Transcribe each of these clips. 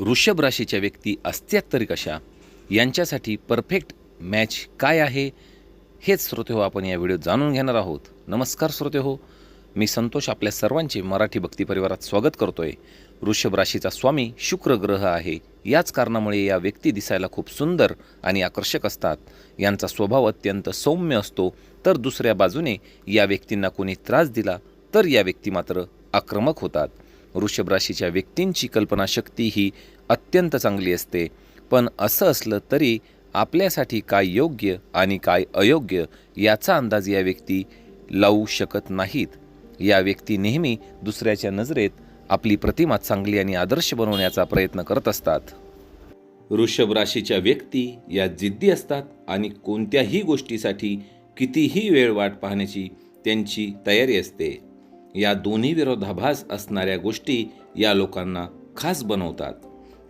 वृषभ राशीच्या व्यक्ती असत्यात तरी कशा? यांच्यासाठी परफेक्ट मॅच काय आहे? हेच श्रोते हो आपण या व्हिडिओत जाणून घेणार आहोत. नमस्कार श्रोते हो मी संतोष आपल्या सर्वांचे मराठी भक्ती परिवारात स्वागत करतोय. वृषभ राशीचा स्वामी शुक्र ग्रह आहे. याच कारणामुळे या व्यक्ती दिसायला खूप सुंदर आणि आकर्षक असतात. यांचा स्वभाव अत्यंत सौम्य असतो. तर दुसऱ्या बाजूने या व्यक्तींना कोणी त्रास दिला तर या व्यक्ती मात्र आक्रमक होतात. वृषभ राशीच्या व्यक्तींची कल्पनाशक्ती ही अत्यंत चांगली असते. पण असं असलं तरी आपल्यासाठी काय योग्य आणि काय अयोग्य याचा अंदाज या व्यक्ती लावू शकत नाहीत. या व्यक्ती नेहमी दुसऱ्याच्या नजरेत आपली प्रतिमा चांगली आणि आदर्श बनवण्याचा प्रयत्न करत असतात. वृषभ राशीच्या व्यक्ती या जिद्दी असतात आणि कोणत्याही गोष्टीसाठी कितीही वेळ वाट पाहण्याची त्यांची तयारी असते. या दोन्ही विरोधाभास असणाऱ्या गोष्टी या लोकांना खास बनवतात.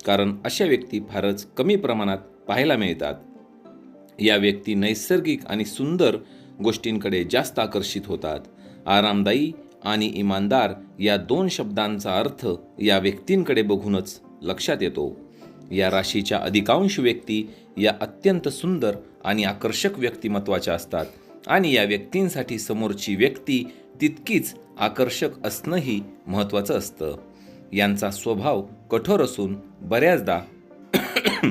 कारण अशा व्यक्ती फारच कमी प्रमाणात पाहायला मिळतात. या व्यक्ती नैसर्गिक आणि सुंदर गोष्टींकडे जास्त आकर्षित होतात. आरामदायी आणि इमानदार या दोन शब्दांचा अर्थ या व्यक्तींकडे बघूनच लक्षात येतो. या राशीच्या अधिकांश व्यक्ती या अत्यंत सुंदर आणि आकर्षक व्यक्तिमत्वाच्या असतात आणि या व्यक्तींसाठी समोरची व्यक्ती तितकीच आकर्षक असणंही महत्त्वाचं असतं. यांचा स्वभाव कठोर असून बऱ्याचदा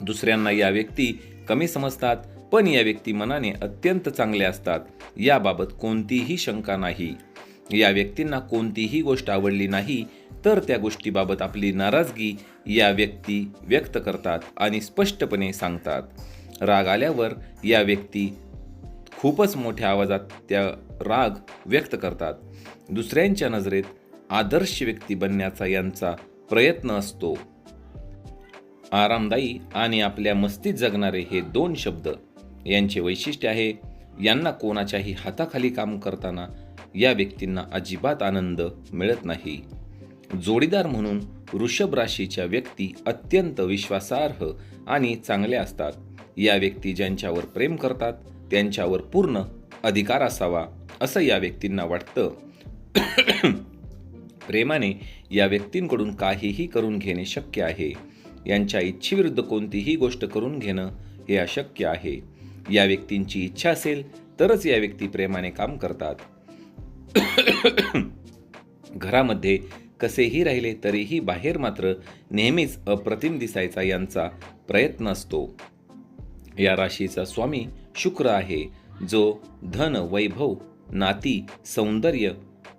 दुसऱ्यांना या व्यक्ती कमी समजतात पण या व्यक्ती मनाने अत्यंत चांगल्या असतात याबाबत कोणतीही शंका नाही. या व्यक्तींना कोणतीही गोष्ट आवडली नाही तर त्या गोष्टीबाबत आपली नाराजगी या व्यक्ती व्यक्त करतात आणि स्पष्टपणे सांगतात. राग आल्यावर या व्यक्ती खूपच मोठ्या आवाजात त्या राग व्यक्त करतात. दुसऱ्यांच्या नजरेत आदर्श व्यक्ती बनण्याचा यांचा प्रयत्न असतो. आरामदायी आणि आपल्या मस्तीत जगणारे हे दोन शब्द यांचे वैशिष्ट्य आहे. यांना कोणाच्याही हाताखाली काम करताना या व्यक्तींना अजिबात आनंद मिळत नाही. जोडीदार म्हणून वृषभ राशीच्या व्यक्ती अत्यंत विश्वासार्ह आणि चांगल्या असतात. या व्यक्ती ज्यांच्यावर प्रेम करतात त्यांच्यावर पूर्ण अधिकार असावा असं या व्यक्तींना वाटतं. प्रेमाने या व्यक्तींकडून काहीही करून घेणे शक्य आहे. यांच्या इच्छेविरुद्ध कोणतीही गोष्ट करून घेणं हे अशक्य आहे. या व्यक्तींची इच्छा असेल तरच या व्यक्ती प्रेमाने काम करतात. घरामध्ये कसेही राहिले तरीही बाहेर मात्र नेहमीच अप्रतिम दिसायचा यांचा प्रयत्न असतो. या राशीचा स्वामी शुक्र आहे जो धन वैभव नाती सौंदर्य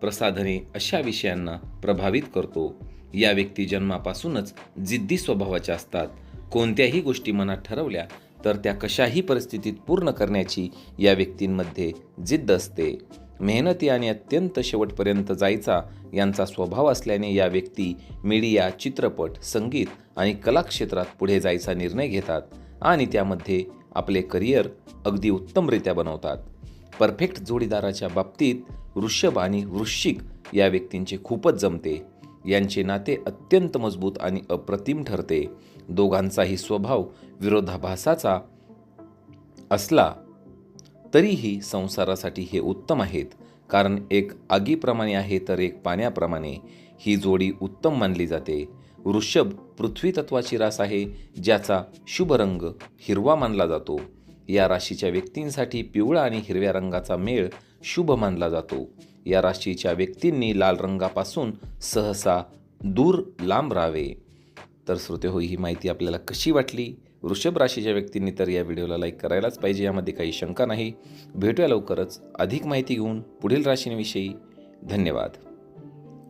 प्रसाधने अशा विषयांना प्रभावित करतो. या व्यक्ती जन्मापासूनच जिद्दी स्वभावाच्या असतात. कोणत्याही गोष्टी मनात ठरवल्या तर त्या कशाही परिस्थितीत पूर्ण करण्याची या व्यक्तींमध्ये जिद्द असते. मेहनती आणि अत्यंत शेवटपर्यंत जायचा यांचा स्वभाव असल्याने या व्यक्ती मीडिया चित्रपट संगीत आणि कलाक्षेत्रात पुढे जायचा निर्णय घेतात आणि त्यामध्ये आपले करिअर अगदी उत्तमरित्या बनवतात. परफेक्ट जोडीदाराच्या बाबतीत वृषभ आणि वृश्चिक या व्यक्तींचे खूपच जमते. यांचे नाते अत्यंत मजबूत आणि अप्रतिम ठरते. दोघांचाही स्वभाव विरोधाभासाचा असला तरीही संसारासाठी हे उत्तम आहेत. कारण एक आगीप्रमाणे आहे तर एक पाण्याप्रमाणे. ही जोडी उत्तम मानली जाते. वृषभ पृथ्वी तत्वाची रास आहे ज्याचा शुभ रंग हिरवा मानला जातो. या राशीच्या व्यक्तींसाठी पिवळा आणि हिरव्या रंगाचा मेळ शुभ मानला जातो. या राशीच्या व्यक्तींनी लाल रंगापासून सहसा दूर लांब राहावे. तर श्रोते हो ही माहिती आपल्याला कशी वाटली? वृषभ राशीच्या व्यक्तींनी तर या व्हिडिओला लाईक करायलाच पाहिजे यामध्ये काही शंका नाही. भेटूया लवकरच अधिक माहिती घेऊन पुढील राशींविषयी. धन्यवाद.